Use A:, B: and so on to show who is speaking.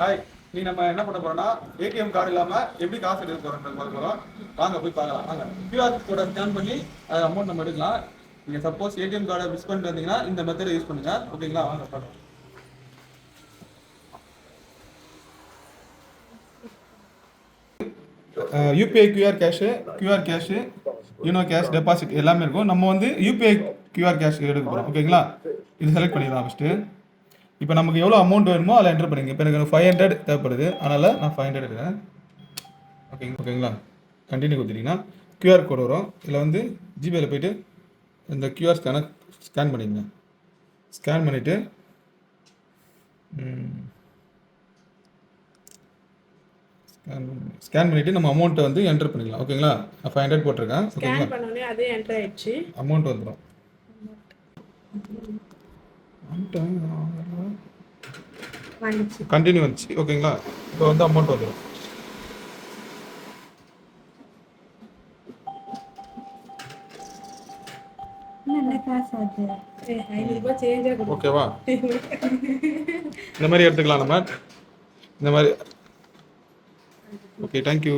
A: Hi நீ நம்ம என்ன பண்ண போறோம்னா ஏடிஎம் கார்டு இல்லாம எப்படி காசு எடுக்க போறோம் பார்க்க போறோம். வாங்க போய் பார்க்கலாம். வாங்க. கியூஆர் கோட ஸ்கேன் பண்ணி அது அமௌண்ட் நம்ம எடுக்கலாம். நீங்க சப்போஸ் ஏடிஎம் கார்டை மிஸ் பண்ணிட்டு வந்தீங்கன்னா இந்த மெத்தடை யூஸ் பண்ணுங்க. ஓகேங்களா வாங்க பார்க்கலாம். UPI QR cash QR cash YONO cash deposit எல்லாமே இருக்கும். நம்ம வந்து யூபிஐ கியூஆர் கேஷ் எடுக்க போகிறோம் ஓகேங்களா இது செலக்ட் பண்ணிடலாம் ஃபஸ்ட்டு இப்போ நமக்கு எவ்வளோ அமௌண்ட் வேணுமோ அதில் என்டர் பண்ணிங்க இப்போ எனக்கு ஃபைவ் ஹண்ட்ரட் தேவைப்படுது. அதனால் நான் ஃபைவ் ஹண்ட்ரட் எடுக்கிறேன். ஓகேங்க ஓகேங்களா கண்டினியூ கொடுத்துட்டிங்கன்னா கியூஆர் கோடு வரும். இதில் வந்து ஜிபேயில் போயிட்டு இந்த கியூஆர் ஸ்கேனை ஸ்கேன் பண்ணிங்க ஸ்கேன் பண்ணிவிட்டு ஸ்கேன் ஸ்கேன் பண்ணிவிட்டு நம்ம அமௌண்ட்டை வந்து என்டர் பண்ணிக்கலாம். ஓகேங்களா நான் ஃபைவ் ஹண்ட்ரட் போட்டிருக்கேன்.
B: ஸ்கேன் பண்ணோடனே அதே என்டர் ஆயிடுச்சு.
A: அமௌண்ட் வந்துடும்
B: வந்துச்சு.
A: கண்டினியூ வந்துச்சு. ஓகேங்களா இப்போ வந்து அமௌண்ட் வந்துடும் ஓகேவா இந்த மாதிரி எடுத்துக்கலாம் நம்ம. இந்த மாதிரி. Okay thank you